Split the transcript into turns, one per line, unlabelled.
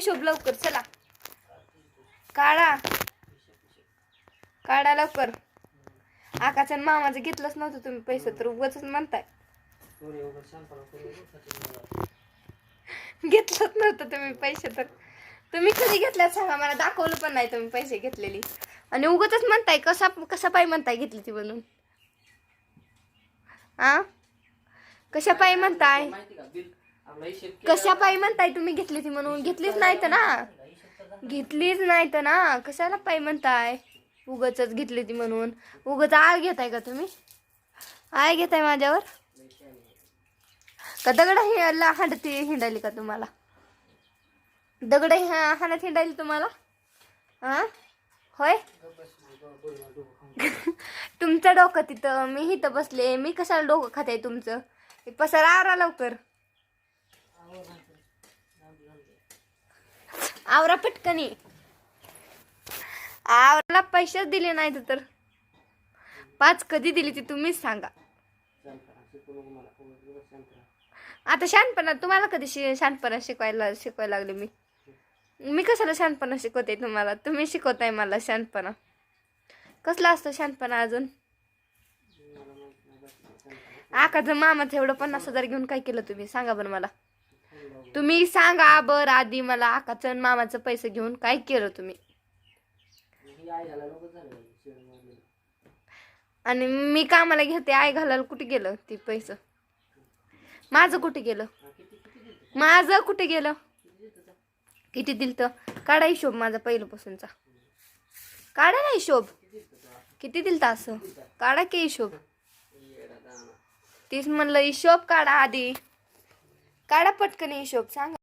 हिशोब लवकर चला. काढा. काढा लवकर. आकाच्या मामाचं घेतलंच नव्हतं तुम्ही पैसे तर उगाच म्हणताय. घेतलंच नव्हतं तुम्ही पैसे तर तुम्ही कधी घेतल्यात सांगा मला दाखवलं पण नाही तुम्ही पैसे घेतलेली. आणि उगाच म्हणताय कसा कसा पाय म्हणताय घेतली ती म्हणून? आ? कशा पायी म्हणताय? कशा पायी म्हणताय तुम्ही? घेतली ती म्हणून. घेतलीच नाही तर ना. घेतलीच नाही तर ना. कशाला पायी म्हणताय? उगच घेतली ती म्हणून. उगच आळ घेताय का तुम्ही? आळ घेताय माझ्यावर? का दगड हे हांडती हिंडाली का तुम्हाला? दगड हाणत हिंडाली तुम्हाला? हा होय? तुमचं डोकं तिथं. मी इथं बसले. मी कशाला डोकं खाते तुमचं? पसारा आवरा लवकर. आवरा पटकनी आवराला पैसेच दिले नाहीत तर. पाच कधी दिली ती तुम्हीच सांगा. आता शहाणपणा तुम्हाला कधी शि शहाणपणा शिकवायला शिकवायला लागले मी? मी कशाला शहाणपणा शिकवते तुम्हाला? तुम्ही शिकवताय मला शहाणपणा कसला असतो शहाणपणा अजून? आकाचं मामाचं एवढं पन्नास हजार घेऊन काय केलं तुम्ही? सांगा बरं मला. तुम्ही सांगा बरं आधी मला आकाचं आणि मामाचं पैसे घेऊन काय केलं तुम्ही? आणि मी कामाला घेते आई घालायला कुठे गेलं ते पैसे? माझं कुठे गेलं? माझं कुठे गेलं? किती दिल तर काढा हिशोब माझा पहिल्यापासूनचा. काढा ना हिशोब. किती दिल असं? काढा की हिशोब. तीच म्हणलं हिशोब काढा आधी. काढा पटकन हिशोब सांगा.